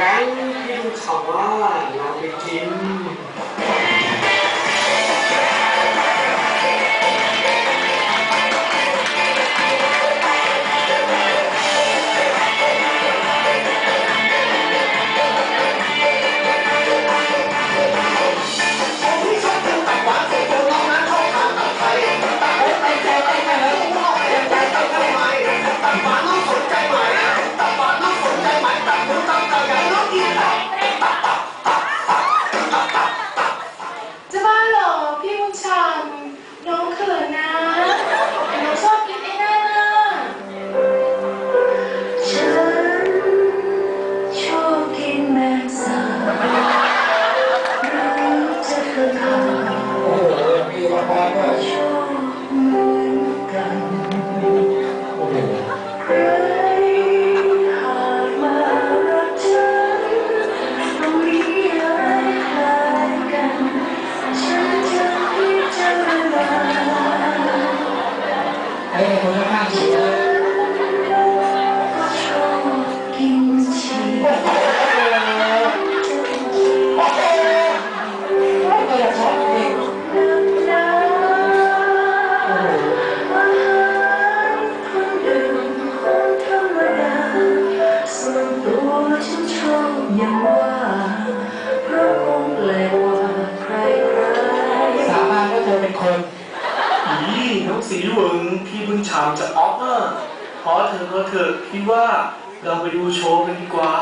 งั้นพี่ลุงเขาว่าเราไปกิน much. ีหลวงพี่เพิ่งฉามจะออฟเนอะขอเธอขอเธอพี่ว่าเราไปดูโชว์กันดีกว่า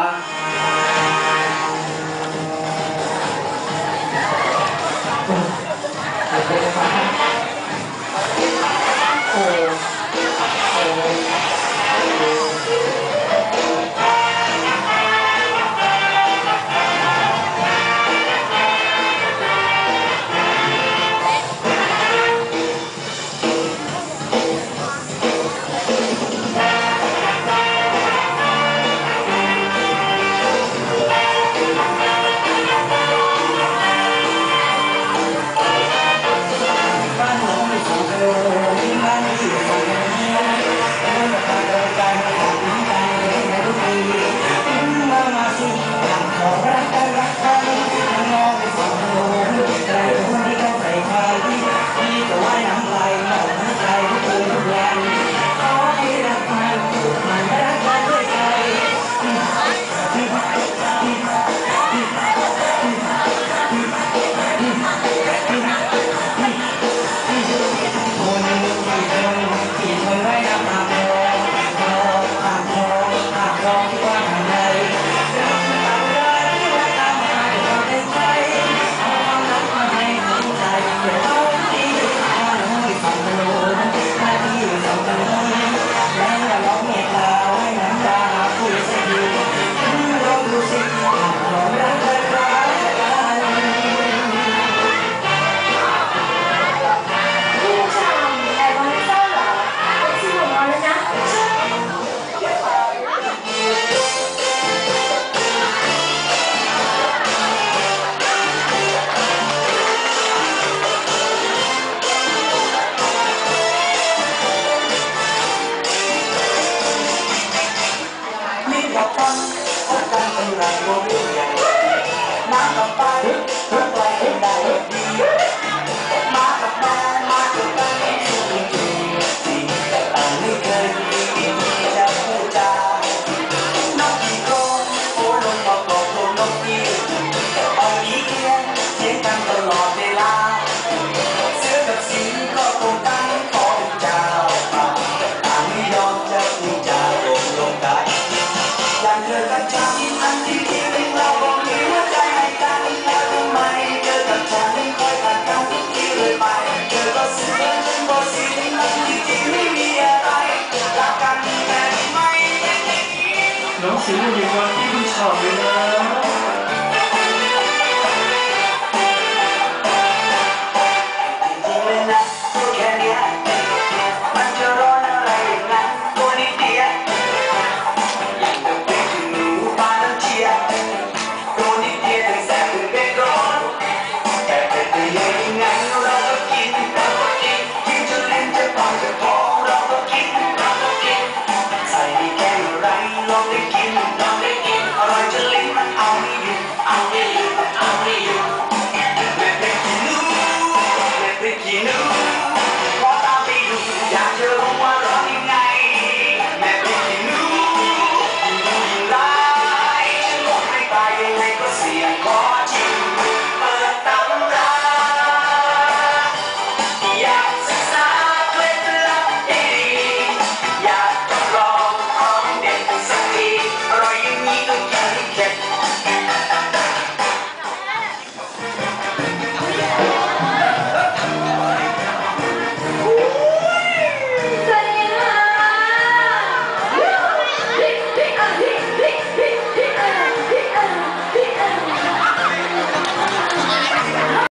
谁的年华这么长了呢